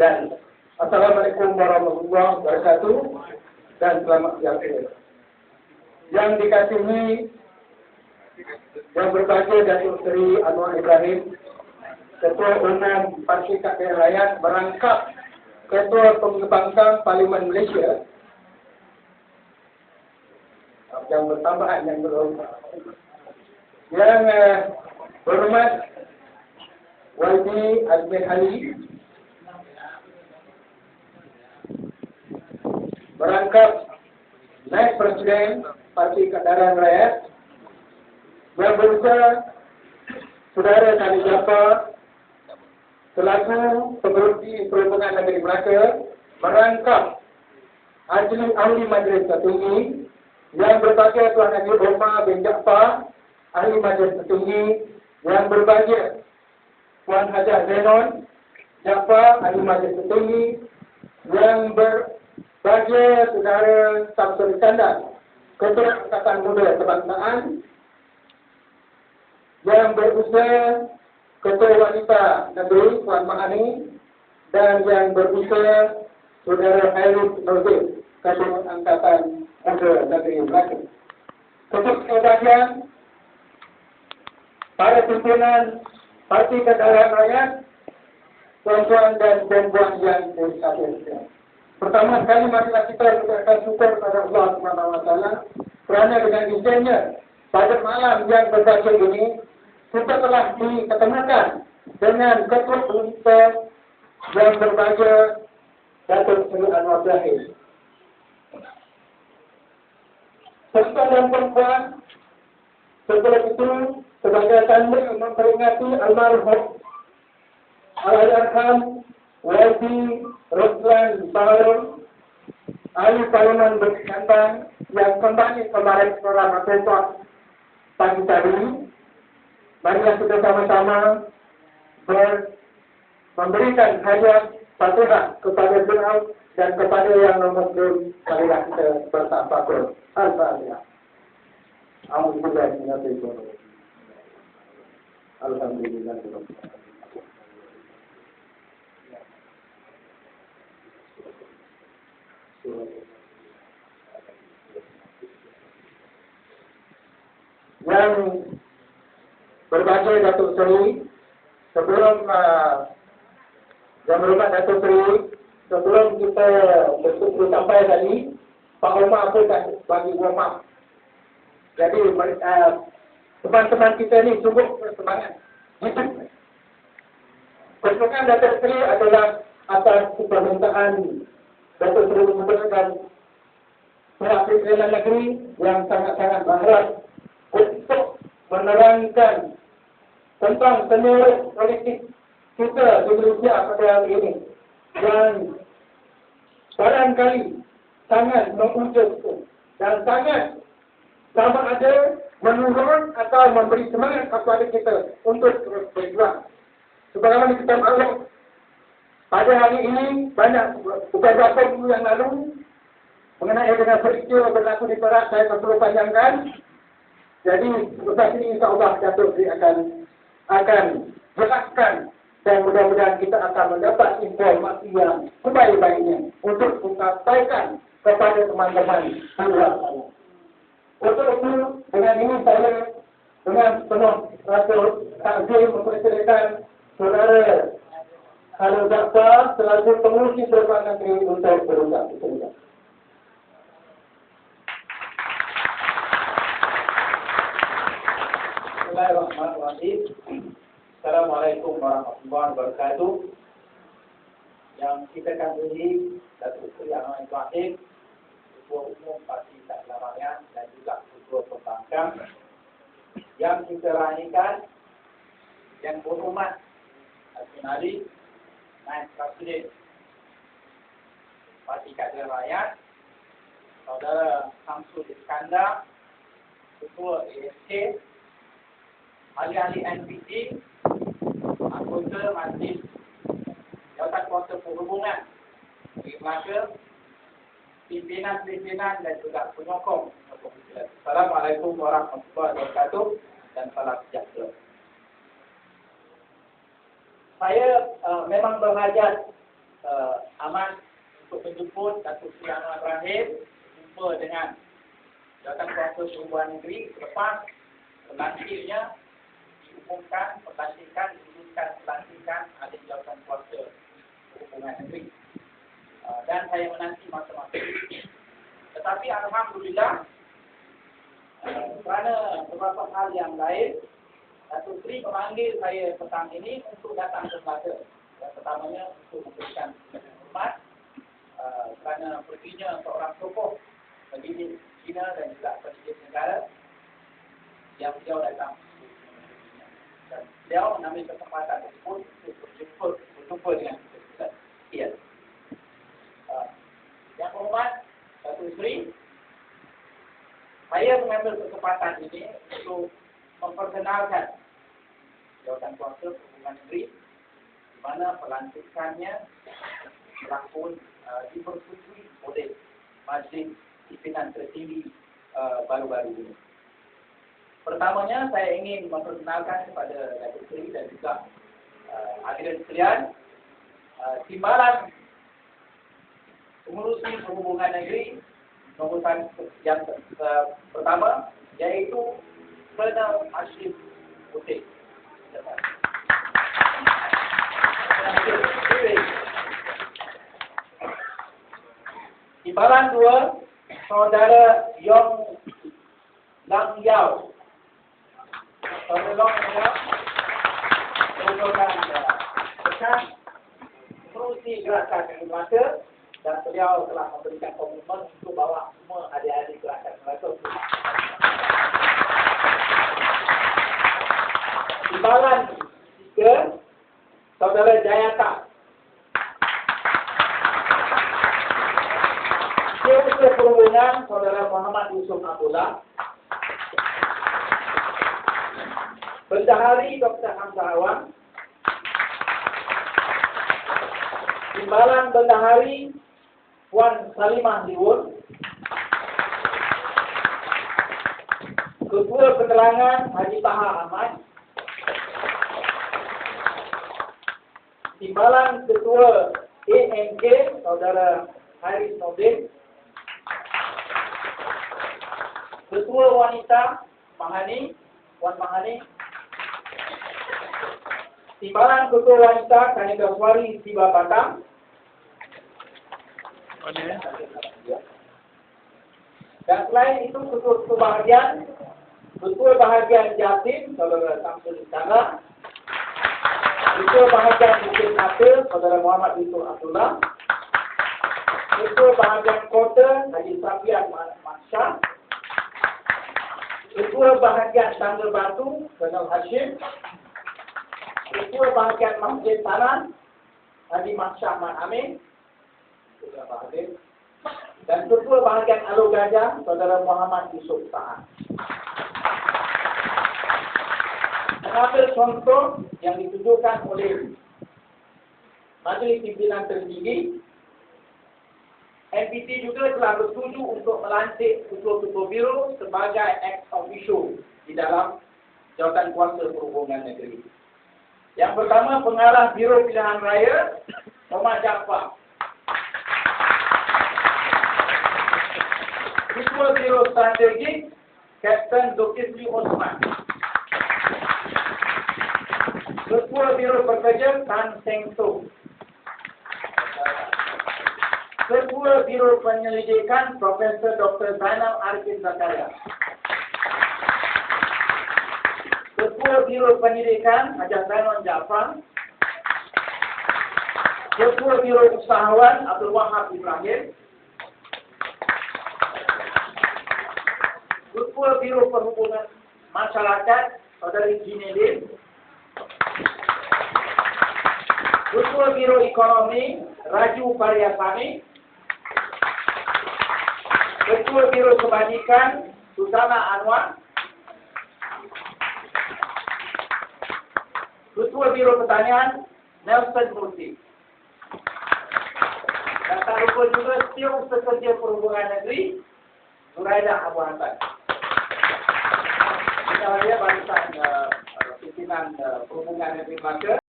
Dan Assalamualaikum warahmatullahi wabarakatuh. Dan selamat siang Yang dikasihi yang berbahagia Datuk Seri Anwar Ibrahim, Ketua Umum Parti Keadilan Rakyat merangkap Ketua Pembangkang Parlimen Malaysia. Yang bertambahan yang berhormat. Yang uh, berhormat YB Azmi Ali berangkap naik Presiden Parti Keadilan Rakyat. Berusaha Saudara Tani Jafar. Selaku Pengerusi Perhubungan Negeri Melaka merangkap Ahli Ahli Majlis Tertinggi yang berbahagia Tuan Haji Omar bin Jaafar, Ahli Majlis Tertinggi, yang berbahagia Tuan Haji Zenon, Jaafar, Ahli Majlis Tertinggi, yang berbahagia Saudara Samsul Iskandar, Ketua Angkatan Muda Kebangsaan, yang berusaha Ketua Wanita Negeri Puan Mahani, dan yang berusaha Saudara Hairul Nuzul, Ketua Angkatan ada negeri Melaka. Untuk kebahagiaan para pimpinan Parti Kedaulatan Rakyat, tuan-tuan dan puan-puan yang bersahabat. Pertama sekali marilah kita mengucapkan syukur kepada Allah SWT kerana dengan izinnya pada malam yang berbahagia ini kita telah diketemukan dengan ketua kita yang berbahagia Datuk Seri Anwar Zahid. serta dan perempuan setelah itu sebagai tanda memperingati almarhum Al-Arham Wadi Roslan Baharul Ahli Parlimen Berkandang yang kembali kemarin sekolah Matotok pagi tadi marilah kita sama-sama ber memberikan hadiah fatihah kepada beliau dan kepada yang nomor dua marilah kita bertafakur. Al-Fatihah. Alhamdulillah Alhamdulillah berbagai Datuk Seri sebelum uh, yang Datuk Seri sebelum kita berkumpul sampai tadi Pak Omar pun dah bagi warm Jadi uh, teman-teman kita ni sungguh bersemangat. Persoalan Datuk Seri adalah atas permintaan Datuk Seri memberikan pihak perjalanan negeri yang sangat-sangat berharap untuk menerangkan tentang senyum politik kita di Malaysia pada hari ini. Dan barangkali sangat mengujudkan dan sangat sama ada menurun atau memberi semangat kepada kita untuk terus berjuang. Sebagaimana kita maklum, pada hari ini banyak beberapa minggu yang lalu mengenai dengan peristiwa berlaku di Perak saya tak perlu panjangkan. Jadi lepas ini insya Allah Datuk akan akan jelaskan dan mudah-mudahan kita akan mendapat informasi yang sebaik-baiknya untuk menyampaikan kepada teman-teman Allah. Untuk itu, dengan ini saya dengan penuh rasa takzim mempersilakan saudara Khalil Jaafar selaku pengurusi Perbankan Negeri untuk berusaha. Bismillahirrahmanirrahim. Assalamualaikum warahmatullahi wabarakatuh. Yang kita akan beri Datuk Seri Anwar Ibrahim Ketua Umum Parti Keadilan Rakyat dan juga Ketua Pembangkang yang kita raikan yang berhormat Hakim Ali Naib Presiden Parti Keadilan Rakyat Saudara Samsul Iskandar Ketua ASK Ahli-ahli NPD Anggota Majlis Jawatan Kuasa Perhubungan Melaka pimpinan-pimpinan dan juga penyokong. Assalamualaikum warahmatullahi wabarakatuh dan salam sejahtera. Saya uh, memang berhajat uh, aman untuk menjemput Datuk Seri Anwar Ibrahim jumpa dengan Jawatan Kuasa Perhubungan Negeri selepas pelantiknya diumumkan, pelantikan, diumumkan pelantikan ada Jawatan Kuasa Perhubungan Negeri. Uh, dan saya menanti masa-masa. Tetapi Alhamdulillah uh, kerana beberapa hal yang lain Datuk Seri memanggil saya petang ini untuk datang ke Melaka. Yang pertamanya untuk memberikan hormat uh, kerana perginya seorang tokoh pendiri China dan juga Presiden negara yang beliau datang dan beliau mengambil kesempatan tersebut untuk berjumpa, berjumpa dengan kita. Ya. Yang hormat Datuk Seri, saya mengambil kesempatan ini untuk memperkenalkan jawatan kuasa perhubungan negeri di mana pelantikannya berlaku uh, dipersetujui oleh majlis pimpinan tertinggi uh, baru-baru ini. Pertamanya saya ingin memperkenalkan kepada Datuk Seri dan juga uh, hadirin sekalian uh, timbalan pengurusi perhubungan negeri nombor yang uh, pertama iaitu Colonel Hashim Putih. Timbalan dua, saudara Yong Lang Yao. Yao merupakan bekas pengurusi gerakan Melaka dan beliau telah memberikan komitmen untuk bawa semua adik-adik gerakan Melaka Timbalan tiga, saudara Jayata. Sekretari Perhubungan saudara Muhammad Yusuf Abdullah. Bendahari Dr. Hamzah Awang. Timbalan Bendahari Puan Salimah Diwun. Ketua Penerangan Haji Taha Ahmad. Timbalan Ketua AMK Saudara Haris Nordin Ketua Wanita Mahani Wan Mahani Timbalan Ketua Wanita Kanika Suari Tiba Batam Dan selain itu Ketua-Ketua Bahagian Ketua Bahagian Jatim Saudara Samsul Istana Ketua Bahagian Bukit Nabil Saudara Muhammad Yusuf Abdullah. Ketua Bahagian Kota Haji Safian Maksyah Ketua Bahagian Tangga Batu Colonel Hashim Ketua Bahagian Masjid Taran. Haji Maksyah Man Amin. Dan Ketua Bahagian Alu Gajah Saudara Muhammad Yusuf Tahan mengambil contoh yang ditujukan oleh Majlis Pimpinan Tertinggi. NPT juga telah bersetuju untuk melantik ketua-ketua biro sebagai ex officio di dalam jawatan kuasa perhubungan negeri. Yang pertama, pengarah Biro Pilihan Raya, Muhammad Jaafar. Ketua Biro Strategi, Kapten Zulkifli Osman. Ketua Biro Pekerja, Tan Seng Tung. Ketua Biro Penyelidikan Profesor Dr. Zainal Arifin Zakaria. Ketua Biro Pendidikan Hajar Zainal Jaafar. Ketua Biro Usahawan Abdul Wahab Ibrahim. Ketua Biro Perhubungan Masyarakat Saudari Jinedin. Ketua Biro Ekonomi Raju Pariasami. Ketua Biro Kebajikan Susana Anwar. Ketua Biro Pertanian Nelson Murti. Dan tak lupa juga Tiong Pekerja Perhubungan Negeri Nuraidah Abu Hassan. Kita lihat barisan uh, pimpinan uh, Perhubungan Negeri Melaka.